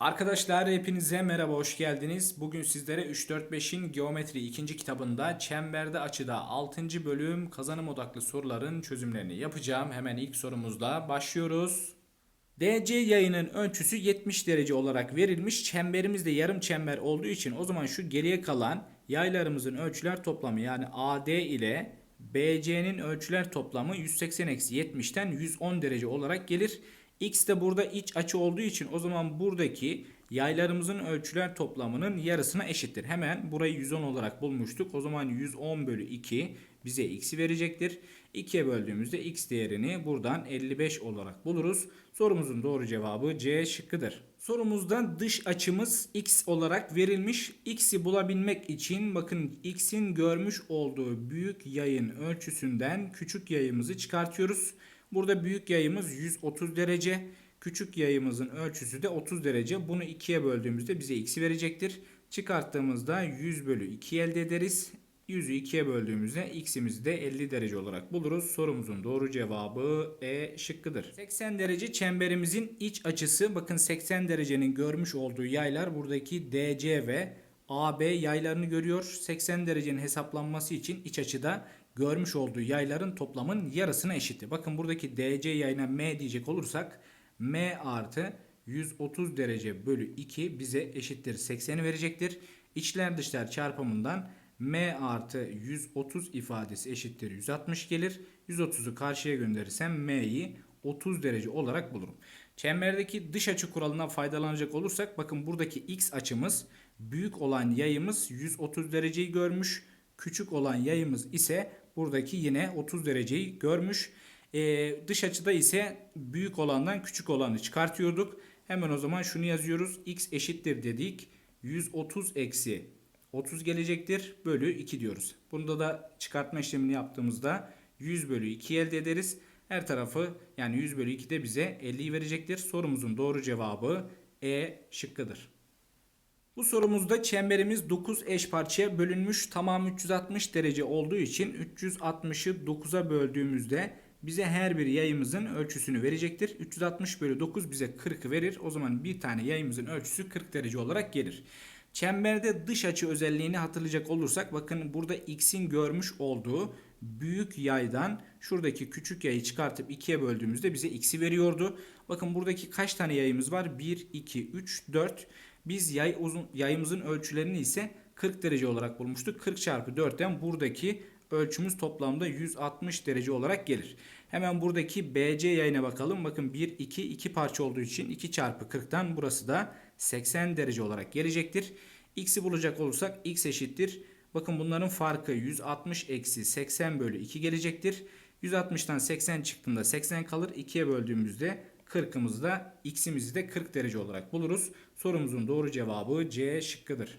Arkadaşlar hepinize merhaba hoş geldiniz. Bugün sizlere 3-4-5'in geometri 2. kitabında çemberde açıda 6. bölüm kazanım odaklı soruların çözümlerini yapacağım. Hemen ilk sorumuzla başlıyoruz. DC yayının ölçüsü 70 derece olarak verilmiş. Çemberimiz de yarım çember olduğu için o zaman şu geriye kalan yaylarımızın ölçüler toplamı yani AD ile BC'nin ölçüler toplamı 180-70'ten 110 derece olarak gelir. X de burada iç açı olduğu için o zaman buradaki yaylarımızın ölçüler toplamının yarısına eşittir. Hemen burayı 110 olarak bulmuştuk. O zaman 110 bölü 2 bize x'i verecektir. 2'ye böldüğümüzde x değerini buradan 55 olarak buluruz. Sorumuzun doğru cevabı C şıkkıdır. Sorumuzda dış açımız x olarak verilmiş. X'i bulabilmek için bakın x'in görmüş olduğu büyük yayın ölçüsünden küçük yayımızı çıkartıyoruz. Burada büyük yayımız 130 derece. Küçük yayımızın ölçüsü de 30 derece. Bunu ikiye böldüğümüzde bize x'i verecektir. Çıkarttığımızda 100 bölü 2 elde ederiz. 100'ü 2'ye böldüğümüzde x'imizi de 50 derece olarak buluruz. Sorumuzun doğru cevabı E şıkkıdır. 80 derece çemberimizin iç açısı. Bakın 80 derecenin görmüş olduğu yaylar buradaki DC ve AB yaylarını görüyor. 80 derecenin hesaplanması için iç açıda görmüş olduğu yayların toplamın yarısına eşittir. Bakın buradaki DC yayına M diyecek olursak M artı 130 derece bölü 2 bize eşittir 80'i verecektir. İçler dışlar çarpımından M artı 130 ifadesi eşittir 160 gelir. 130'u karşıya gönderirsem M'yi 30 derece olarak bulurum. Çemberdeki dış açı kuralından faydalanacak olursak bakın buradaki x açımız büyük olan yayımız 130 dereceyi görmüş. Küçük olan yayımız ise buradaki yine 30 dereceyi görmüş. Ee, dış açıda ise büyük olandan küçük olanı çıkartıyorduk. Hemen o zaman şunu yazıyoruz. x eşittir dedik. 130 eksi 30 gelecektir. Bölü 2 diyoruz. Bunda da çıkartma işlemini yaptığımızda 100 bölü 2 elde ederiz. Her tarafı yani 100 bölü 2 de bize 50'yi verecektir. Sorumuzun doğru cevabı E şıkkıdır. Bu sorumuzda çemberimiz 9 eş parçaya bölünmüş. Tamam 360 derece olduğu için 360'ı 9'a böldüğümüzde bize her bir yayımızın ölçüsünü verecektir. 360 bölü 9 bize 40'ı verir. O zaman bir tane yayımızın ölçüsü 40 derece olarak gelir. Çemberde dış açı özelliğini hatırlayacak olursak bakın burada x'in görmüş olduğu büyük yaydan şuradaki küçük yayı çıkartıp ikiye böldüğümüzde bize x'i veriyordu. Bakın buradaki kaç tane yayımız var? 1, 2, 3, 4. Biz yay uzun, yayımızın ölçülerini ise 40 derece olarak bulmuştuk. 40 çarpı 4'ten buradaki ölçümüz toplamda 160 derece olarak gelir. Hemen buradaki BC yayına bakalım. Bakın 1, 2, 2 parça olduğu için 2 çarpı 40'tan burası da 80 derece olarak gelecektir. X'i bulacak olursak x eşittir. Bakın bunların farkı 160 eksi 80 bölü 2 gelecektir. 160'tan 80 çıktığında 80 kalır. 2'ye böldüğümüzde 40'ımızda x'imizi de 40 derece olarak buluruz. Sorumuzun doğru cevabı C şıkkıdır.